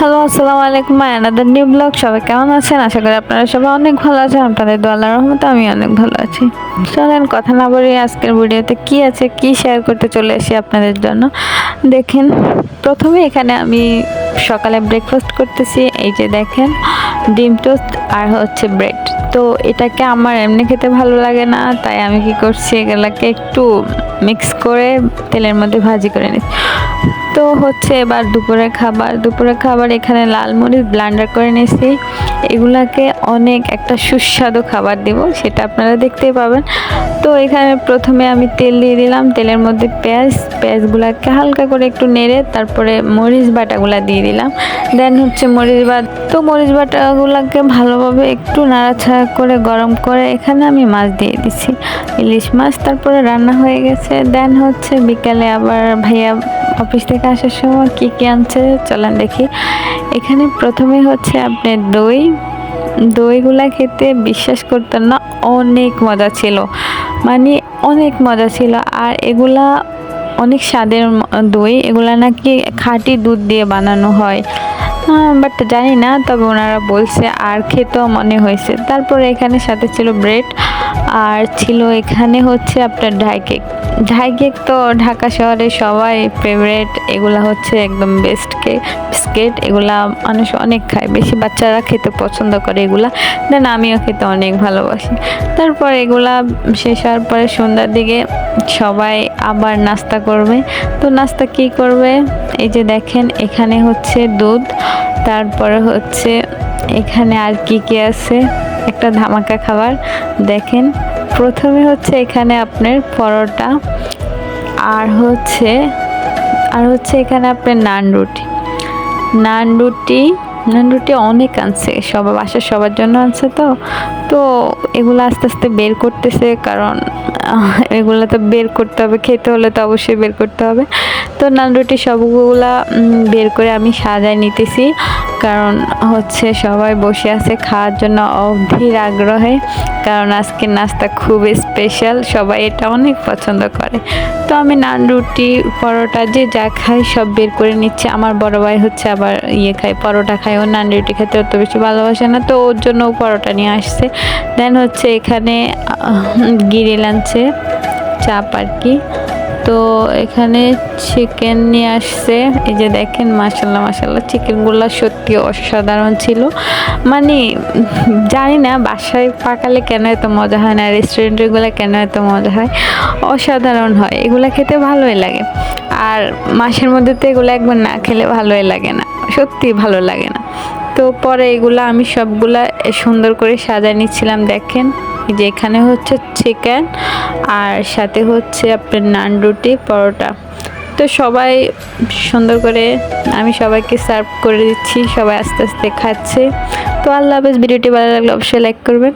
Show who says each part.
Speaker 1: Hello আসসালামু আলাইকুম another new blog সবাই কেমন আছেন? আশা করি আপনারা সবাই অনেক ভালো আছেন। আপনাদের দোয়াল্লার রহমতে আমি অনেক ভালো আছি। চলেন, কথা না বলি আজকের ভিডিওতে কি আছে, কি শেয়ার করতে চলে আসি আপনাদের জন্য। দেখেন, প্রথমে এখানে আমি সকালে ব্রেকফাস্ট করতেছি। এই যে দেখেন, ডিম টোস্ট আর হচ্ছে ব্রেড তো এটাকে আমার এমনি খেতে ভালো লাগে না, তাই আমি কি করছি, এগুলাকে একটু মিক্স করে তেলের মধ্যে ভাজি করে নিচ্ছি। তো হচ্ছে এবার দুপুরের খাবার। দুপুরের খাবার এখানে লাল মরিচ ব্লান্ডার করে নিয়েছি। এগুলাকে অনেক একটা সুস্বাদু খাবার দিব, সেটা আপনারা দেখতেই পাবেন। তো এখানে প্রথমে আমি তেল দিয়ে দিলাম, তেলের মধ্যে পেঁয়াজ, পেঁয়াজগুলাকে হালকা করে একটু নেড়ে তারপরে মরিচ বাটাগুলা দিয়ে দিলাম। দেন হচ্ছে মরিচ বাট, তো মরিচ বাটাগুলাকে ভালোভাবে একটু নাড়াছাড়া করে, গরম করে এখানে আমি মাছ দিয়ে দিছি। ইলিশ মাছ, তারপরে রান্না হয়ে গেছে। দেন হচ্ছে বিকালে আবার ভাইয়া অফিস থেকে আসার সময় কী কী আনছে চলেন দেখি। এখানে প্রথমে হচ্ছে আপনার দই। দইগুলা খেতে বিশ্বাস করতেন না, অনেক মজা ছিল। মানে অনেক মজা ছিল। আর এগুলা অনেক স্বাদের দই। এগুলা নাকি খাঁটি দুধ দিয়ে বানানো হয়। বাট জানি না, তবে ওনারা বলছে আর খেতেও মনে হয়েছে। তারপরে এখানে সাথে ছিল ব্রেড। আর ছিল এখানে হচ্ছে আপনার ড্রাই কেক। ড্রাই কেক তো ঢাকা শহরে সবাই ফেভারেট এগুলা হচ্ছে একদম বেস্ট কেক বিস্কিট এগুলা মানুষ অনেক খায়, বেশি বাচ্চারা খেতে পছন্দ করে এগুলা। দেন আমিও খেতে অনেক ভালোবাসি। তারপর এগুলা শেষ হওয়ার পরে সন্ধ্যার দিকে সবাই আবার নাস্তা করবে। তো নাস্তা কি করবে? এই যে দেখেন, এখানে হচ্ছে দুধ। তারপরে হচ্ছে এখানে আর কি কি আছে? একটা ধামাকা খাবার। দেখেন, প্রথমে হচ্ছে এখানে আপনার পরোটা, আর হচ্ছে আর হচ্ছে এখানে আপনার নান রুটি। নান রুটি নান রুটি অনেক আনছে, সবার বাসার সবার জন্য আনছে তো। তো এগুলো আস্তে আস্তে বের করতেছে, কারণ এগুলো তো বের করতে হবে, খেতে হলে তো অবশ্যই বের করতে হবে। তো নান রুটি সবগুলা বের করে আমি সাজায় নিতেছি। কারণ হচ্ছে সবাই বসে আছে খাওয়ার জন্য অধীর আগ্রহে, কারণ আজকে নাস্তা খুব স্পেশাল সবাই এটা অনেক পছন্দ করে। তো আমি নান, রুটি, পরোটা যে যা খাই সব বের করে নিচ্ছে। আমার বড় ভাই হচ্ছে আবার ইয়ে খায়, পরোটা খায়। ও নান, রুটি খেতে অত বেশি ভালোবাসে না, তো ওর জন্য পরোটা নিয়ে আসছে। দেন হচ্ছে এখানে গিরিল আনছে, চাপ আর কি। তো এখানে চিকেন নিয়ে আসছে। এই যে দেখেন মাসাল্লাহ মাসাল্লাহ চিকেনগুলো সত্যি অসাধারণ ছিল। মানে জানি না, বাসায় পাকালে কেন এত মজা হয় না রেস্টুরেন্টগুলো কেন এত মজা হয়? অসাধারণ হয়, এগুলো খেতে ভালোই লাগে। আর মাসের মধ্যে তো এগুলো একবার না খেলে ভালোই লাগে না, সত্যি ভালো লাগে না। তো পরে এগুলো আমি সবগুলা সুন্দর করে সাজায় নিচ্ছিলাম, দেখেন। যে এখানে হচ্ছে চিকেন আর সাথে হচ্ছে আপনার নান রুটি, পরোটা। তো সবাই সুন্দর করে আমি সবাইকে সার্ভ করে দিচ্ছি, সবাই আস্তে আস্তে খাচ্ছে। তো আল্লাহ হাফেজ, ভিডিওটি ভালো লাগলে অবশ্যই লাইক করবেন।